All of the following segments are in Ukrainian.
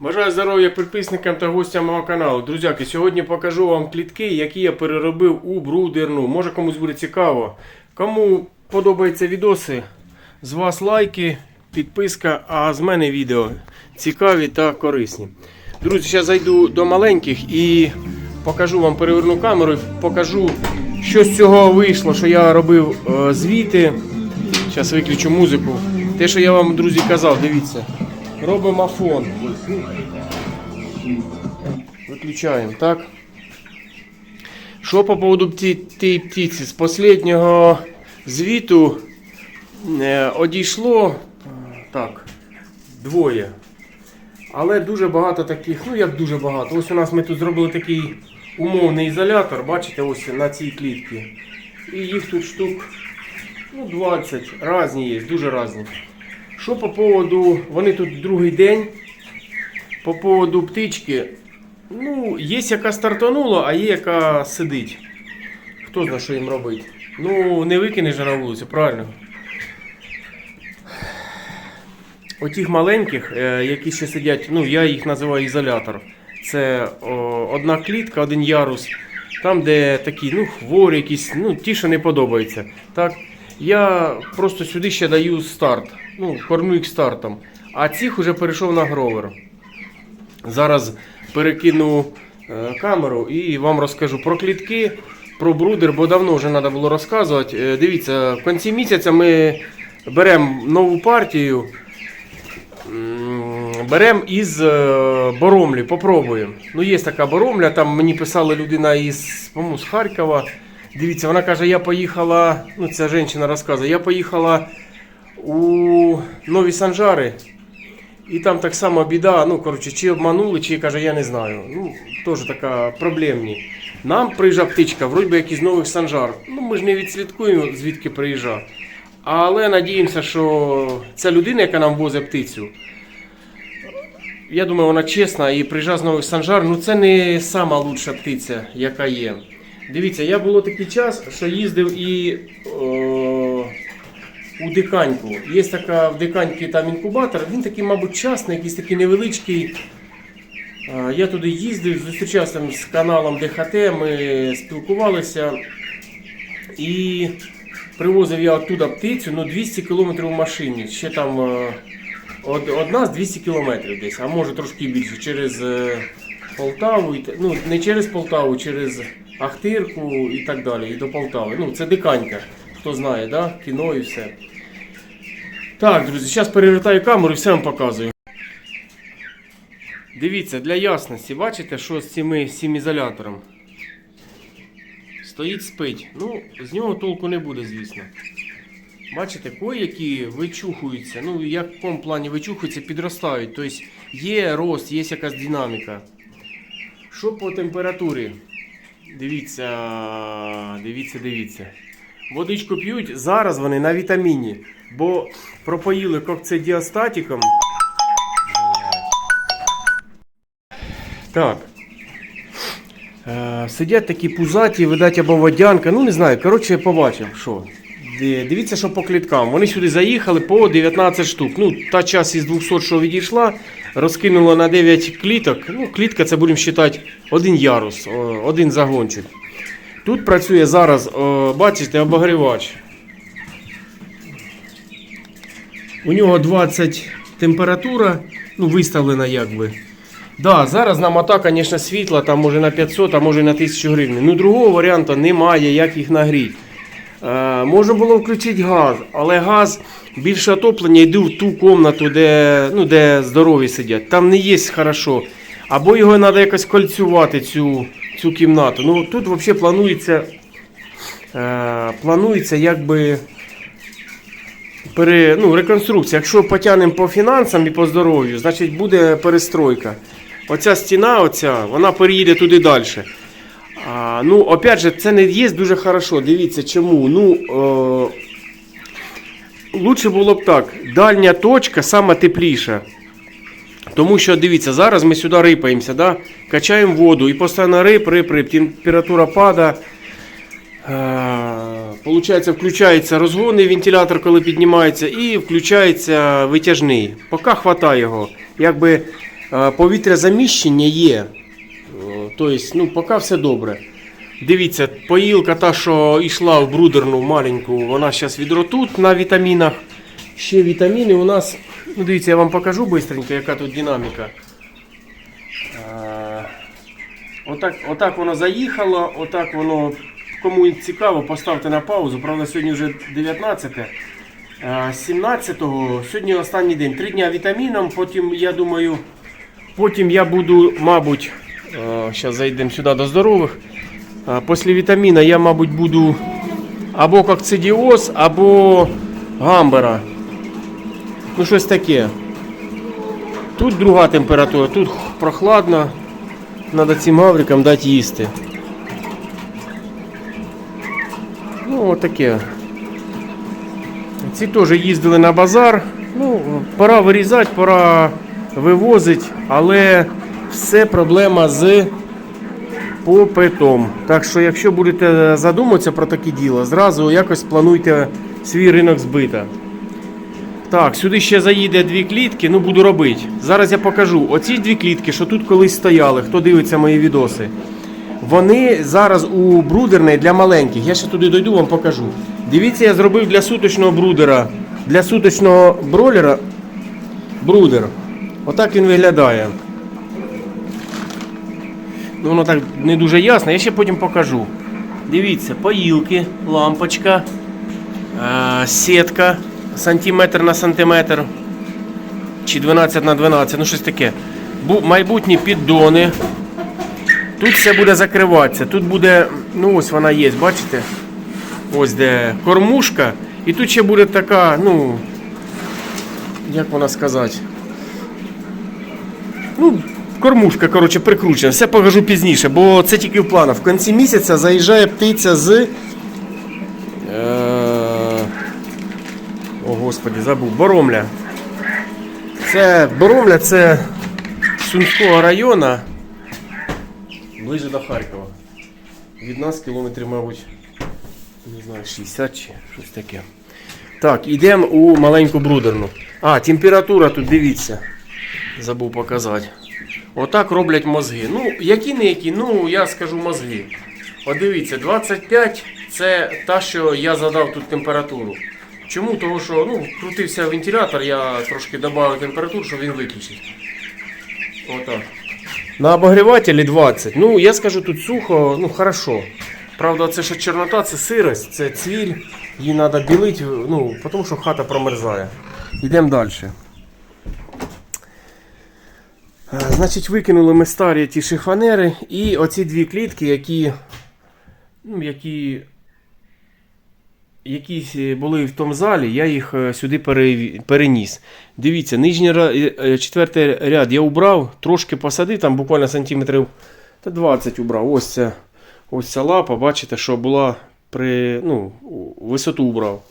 Бажаю здоров'я підписникам та гостям мого каналу. Друзяки, сьогодні покажу вам клітки, які я переробив у брудерну. Може комусь буде цікаво. Кому подобаються відоси, з вас лайки, підписка, а з мене відео цікаві та корисні. Друзі, зараз зайду до маленьких і покажу вам переверну камеру і покажу, що з цього вийшло, що я робив е, звіти. Зараз виключу музику. Те, що я вам, друзі, казав, дивіться. Робимо фон. Виключаємо, так? Що по поводу тієї птиці? З останнього звіту е, одійшло так, двоє. Але дуже багато таких, ну як дуже багато. Ось у нас ми тут зробили такий умовний ізолятор, бачите, ось на цій клітці. І їх тут штук ну, 20, різні є, дуже різні. Що по поводу, вони тут другий день. По поводу птички, ну, є яка стартанула, а є яка сидить. Хто знає, що їм робити. Ну, не викинеш на вулицю, правильно? Отих маленьких, е, які ще сидять, ну я їх називаю ізолятор. Це о, одна клітка, один ярус. Там, де такі, ну, хворі якісь, ну, ті, що не подобаються. Так, я просто сюди ще даю старт. Ну, кормлю їх стартом. А цих уже перейшов на гровер. Зараз перекину е, камеру і вам розкажу про клітки, про брудер, бо давно вже треба було розказувати. Е, дивіться, в кінці місяця ми беремо нову партію. Беремо із е, Боромлі, попробуємо. Ну, є така Боромля, там мені писала людина із, з Харкова. Дивіться, вона каже, я поїхала, ну ця жінка розказує, я поїхала у Нові Санжари. І там так само біда, ну коротше, чи обманули, чи каже, я не знаю. Ну, теж така проблемні. Нам приїжджа птичка, вроді як із нових санжар. Ну, ми ж не відслідкуємо, звідки приїжджа. Але надіємося, що ця людина, яка нам возить птицю, я думаю, вона чесна і приїжджа з нових санжар, ну це не лучша птиця, яка є. Дивіться, я було такий час, що їздив і о, у диканьку. Є така в диканьки там інкубатор, він такий, мабуть, частний, якийсь такий невеличкий. Я туди їздив, зустрічався з каналом ДХТ, ми спілкувалися. І привозив я оттуда птицю, ну 200 км в машині. Ще там е, одна з 200 км десь, а може трошки більше, через е, Полтаву, ну не через Полтаву, через Ахтирку і так далі, і до Полтави. Ну, це диканька, хто знає, да? кіно і все. Так, друзі, зараз перевертаю камеру і все вам показую. Дивіться, для ясності, бачите, що з цими, з цим ізолятором? Стоїть спить. Ну, з нього толку не буде, звісно. Бачите, кої-які вичухуються. Ну, як в якому плані вичухуються, підростають. Тобто є рост, є якась динаміка. Що по температурі? Дивіться, дивіться, дивіться. Водичку п'ють, зараз вони на вітаміні. Бо пропоїли кокцидіостатіком. Так. Е, сидять такі пузаті, видать, або водянка. Ну не знаю. Коротше, я побачив, що. Ди- Дивіться, що по кліткам. Вони сюди заїхали по 19 штук. Ну, та час із 200, що відійшла, розкинула на 9 кліток. Ну, клітка це будемо вважати один ярус, один загончик. Тут працює зараз, бачите, обогрівач. У нього 20 температура, ну, виставлена якби. Да, зараз нам атака, звісно, світла, там може на 500, а може на 1000 гривень. Ну, другого варіанту немає, як їх нагріти. Е, можна було включити газ, але газ більше отоплення йду в ту кімнату, де, ну, де здорові сидять. Там не є хорошо. Або його треба якось кольцювати, цю, цю кімнату. Ну, тут взагалі планується, е, планується якби пере, ну, реконструкція. Якщо потягнемо по фінансам і по здоров'ю, значить буде перестройка. Оця стіна, оця, вона переїде туди далі. А, ну, опять же, це не є дуже хорошо. Дивіться, чому. Ну, е, лучше було б так. Дальня точка сама тепліша. Тому що дивіться, зараз ми сюди рипаємося, да? качаємо воду і постійно рип, рип, рип, температура падає. Е, Получається, включається розгонний вентилятор, коли піднімається, і включається витяжний. Поки хватає його. Якби Е, Повітря заміщення є. Тобто, ну, поки все добре. Дивіться, поїлка та, що йшла в брудерну маленьку, вона зараз відро тут на вітамінах. Ще вітаміни у нас. Ну, дивіться, я вам покажу швидко, яка тут динаміка. Отак, отак воно заїхало, отак воно. Кому цікаво, поставте на паузу. Правда, сьогодні вже 19. Е, 17-го, сьогодні останній день. Три дня вітаміном, потім, я думаю, потім я буду, мабуть, зараз зайдемо сюди до здорових. Е, Після вітаміна я, мабуть, буду або кокцидіоз, або гамбера. Ну, щось таке. Тут друга температура, тут прохладно. Треба цим гаврикам дати їсти. Ну, отаке. Ці теж їздили на базар. Ну, пора вирізати, пора вивозити, але все проблема з попитом. Так що, якщо будете задумуватися про таке діло, зразу якось плануйте свій ринок збита. Так, сюди ще заїде дві клітки, ну буду робити. Зараз я покажу. Оці дві клітки, що тут колись стояли, хто дивиться мої відоси. Вони зараз у брудерної для маленьких. Я ще туди дойду, вам покажу. Дивіться, я зробив для суточного брудера, для суточного бролера брудер. Отак він виглядає. Воно так не дуже ясно, я ще потім покажу. Дивіться, поїлки, лампочка, е, сітка сантиметр на сантиметр. Чи 12 на 12, ну щось таке. Бу- майбутні піддони. Тут все буде закриватися. Тут буде, ну ось вона є, бачите? Ось де кормушка. І тут ще буде така, ну, як вона сказати. Ну, кормушка, коротше, прикручена. Все покажу пізніше, бо це тільки в планах. В кінці місяця заїжджає птиця з. Е... О, господі, забув. Боромля. Це Боромля, це Сумського району. Ближе до Харкова. Від нас кілометрів, мабуть, не знаю, 60 чи щось таке. Так, йдемо у маленьку брудерну. А, температура тут, дивіться. Забув показати. Отак роблять мозги. Ну, які не які, ну я скажу мозги. От дивіться, 25 це та, що я задав тут температуру. Чому? Тому що ну, крутився вентилятор, я трошки додав температуру, щоб він виключив. Отак. На обогрівателі 20. Ну, я скажу тут сухо, ну хорошо. Правда, це ще чорнота, це сирость, це цвіль. Її треба білити, ну, тому що хата промерзає. Йдемо далі. Е, Значить, викинули ми старі ті шифонери і оці дві клітки, які, ну, які, які були в тому залі, я їх е, сюди переніс. Дивіться, нижній е, четвертий ряд я убрав, трошки посадив, там буквально сантиметрів та 20 убрав. Ось ця, ось ця лапа, бачите, що була при ну, висоту убрав.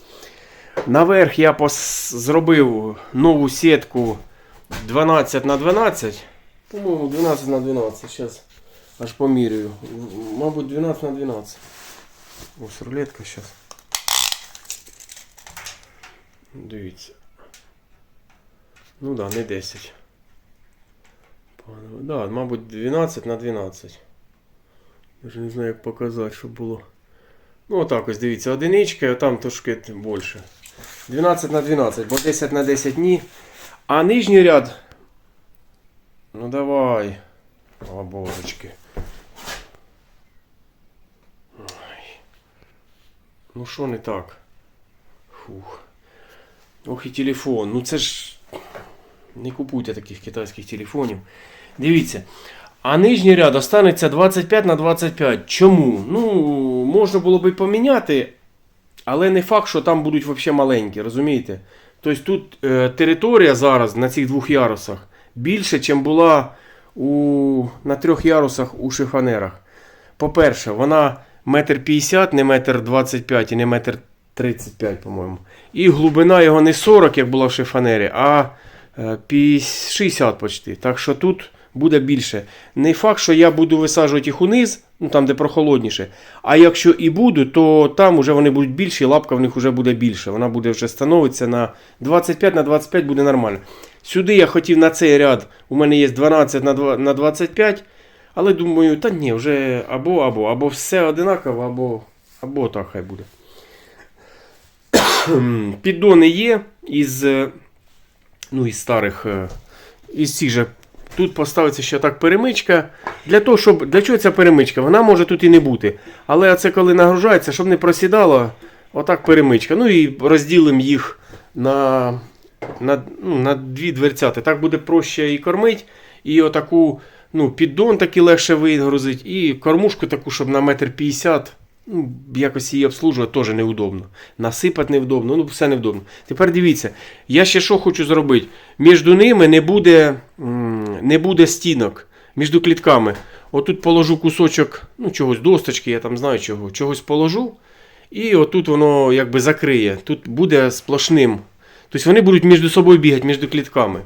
Наверх я зробив нову сітку 12 на 12. По-моєму, 12 на 12. Зараз аж поміряю. Мабуть, 12 на 12. Ось рулетка зараз. Дивіться. Ну да, не 10. Пане- Да, мабуть, 12 на 12. Даже не знаю, як показати, щоб було. Ну, отак ось дивіться, одиничка, а там трошки більше. 12 на 12, бо 10 на 10 ні. А нижній ряд. Ну давай. О, божечки. Ну що не так? Фух. Ох і телефон. Ну це ж. Не купуйте таких китайських телефонів. Дивіться. А нижній ряд останеться 25 на 25. Чому? Ну, можна було би поміняти, але не факт, що там будуть взагалі маленькі, розумієте? Тобто тут е, територія зараз на цих двох ярусах більше, ніж була у, на трьох ярусах у шифонерах. По-перше, вона метр п'ятдесят, не метр двадцять п'ять і не метр тридцять п'ять, по-моєму. І глибина його не 40, як була в шифонері, а е, 50 60 почти. Так що тут буде більше. Не факт, що я буду висаджувати їх униз, ну там, де прохолодніше. А якщо і буду, то там вже вони будуть більші, лапка в них вже буде більше. Вона буде вже становитися на 25 на 25 буде нормально. Сюди я хотів на цей ряд, у мене є 12 на, 2, на 25, але думаю, та ні, вже або, або, або все одинаково, або, або так хай буде. Піддони є із, ну, із старих, е, із цих же. Тут поставиться ще так перемичка. Для того, щоб. Для чого ця перемичка? Вона може тут і не бути. Але це коли нагружається, щоб не просідало, отак перемичка. Ну і розділимо їх на, на, ну, на дві дверцяти. Так буде проще і кормити. І отаку, ну, піддон такий легше вигрузить, і кормушку таку, щоб на метр п'ятдесят. Ну, якось її обслужувати теж неудобно. Насипати невдобно, ну все невдобно. Тепер дивіться, я ще що хочу зробити. Між ними не буде, не буде стінок між клітками. Отут положу кусочок, ну, чогось, досточки, я там знаю чого, чогось положу. І отут воно якби закриє. Тут буде сплошним. Тобто вони будуть між собою бігати, між клітками.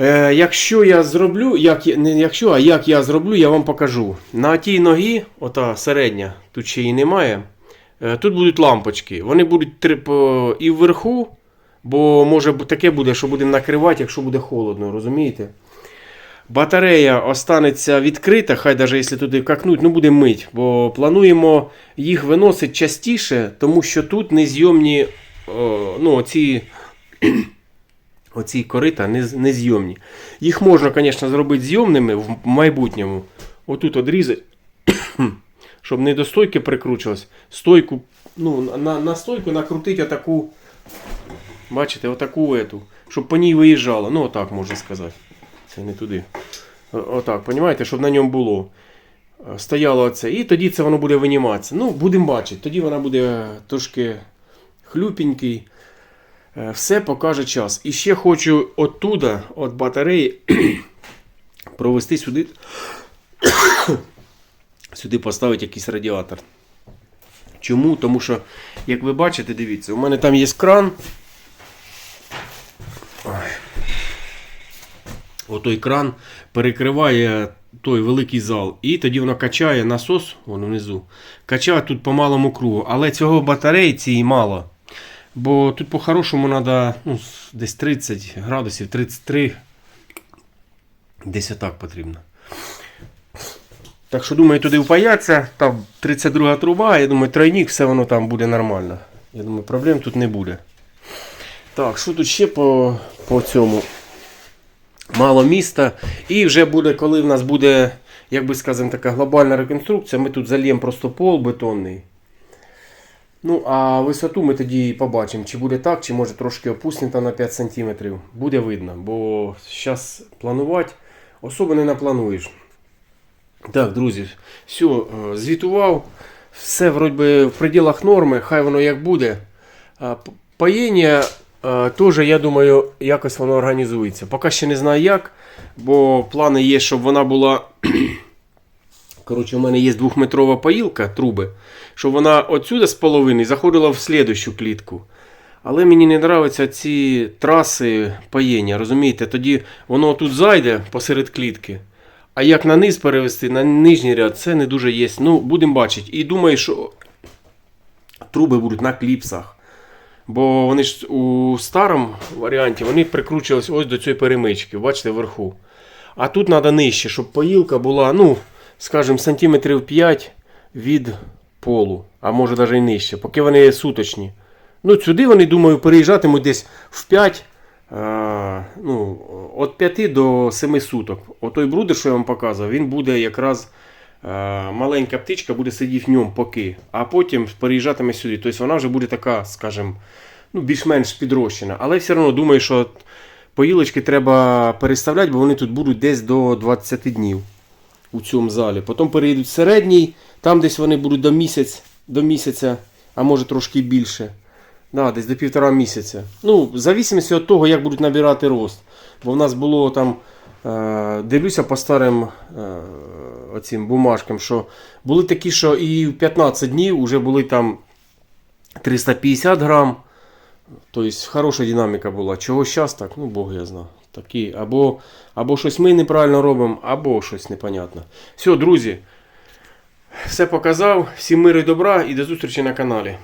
Е, якщо я зроблю, як, не якщо, а як я зроблю, я вам покажу. На тій ногі, ота середня, тут ще її немає. е, Тут будуть лампочки. Вони будуть і вверху, бо може таке буде, що будемо накривати, якщо буде холодно, розумієте? Батарея останеться відкрита, хай навіть якщо туди какнуть, ну буде мить. Бо плануємо їх виносити частіше, тому що тут незйомні ну, оці оці корита незйомні. Їх можна, звісно, зробити зйомними в майбутньому. Отут одрізати, щоб не до стойки прикручувалось. Стойку, ну, на, на стойку накрутити отаку, бачите, отаку ету, щоб по ній виїжджало. Ну, отак можна сказати. Це не туди. Отак, розумієте, щоб на ньому було. Е, Стояло оце. І тоді це воно буде виніматися. Ну, будемо бачити. Тоді вона буде трошки хлюпенький. Е, Все покаже час. І ще хочу оттуда, від батареї, провести сюди. сюди поставити якийсь радіатор. Чому? Тому що, як ви бачите, дивіться, у мене там є кран. Отой кран перекриває той великий зал. І тоді воно качає насос, вон внизу. Качає тут по малому кругу. Але цього батареї цієї мало. Бо тут по-хорошому треба ну, десь 30 градусів, 33. Десь отак потрібно. Так що думаю, туди впаяться. Там 32 труба, я думаю, тройник, все воно там буде нормально. Я думаю, проблем тут не буде. Так, що тут ще по, по цьому? Мало міста. І вже буде, коли в нас буде, як би скажемо, така глобальна реконструкція, ми тут зальємо просто пол бетонний. Ну, а висоту ми тоді побачимо, чи буде так, чи може трошки опустимо на 5 см. Буде видно, бо зараз планувати особо не наплануєш. Так, друзі, все, звітував. Все вроді в пределах норми, хай воно як буде. Паєння е, теж, я думаю, якось воно організується. Поки ще не знаю як, бо плани є, щоб вона була. Коротше, у мене є двохметрова поїлка, труби, щоб вона отсюди з половини заходила в слідущу клітку. Але мені не подобаються ці траси паєння, розумієте? Тоді воно тут зайде посеред клітки. А як на низ перевести, на нижній ряд, це не дуже є. Ну, будемо бачити. І думаю, що труби будуть на кліпсах. Бо вони ж у старому варіанті вони прикручувалися ось до цієї перемички, бачите, вверху. А тут треба нижче, щоб поїлка була, ну, скажімо, сантиметрів 5 від полу, а може навіть і нижче, поки вони суточні. Ну, сюди вони, думаю, переїжджатимуть десь в 5, е, ну, від 5 до 7 суток. Отой брудер, що я вам показував, він буде якраз маленька птичка буде сидіти в ньому поки, а потім переїжджатиме сюди. Тобто вона вже буде така, скажімо, ну, більш-менш підрощена. Але все одно думаю, що поїлочки треба переставляти, бо вони тут будуть десь до 20 днів у цьому залі. Потім переїдуть в середній, там десь вони будуть до, місяць, до місяця, а може трошки більше. Да, десь до півтора місяця. Ну, в зависимості від того, як будуть набирати рост. Бо в нас було там, е, дивлюся по старим е, оцим бумажкам, що були такі, що і в 15 днів вже були там 350 грам. Тобто хороша динаміка була. Чого зараз так? Ну, Бог я знаю. Такі, або, або щось ми неправильно робимо, або щось непонятно. Все, друзі, все показав. Всім миру і добра і до зустрічі на каналі.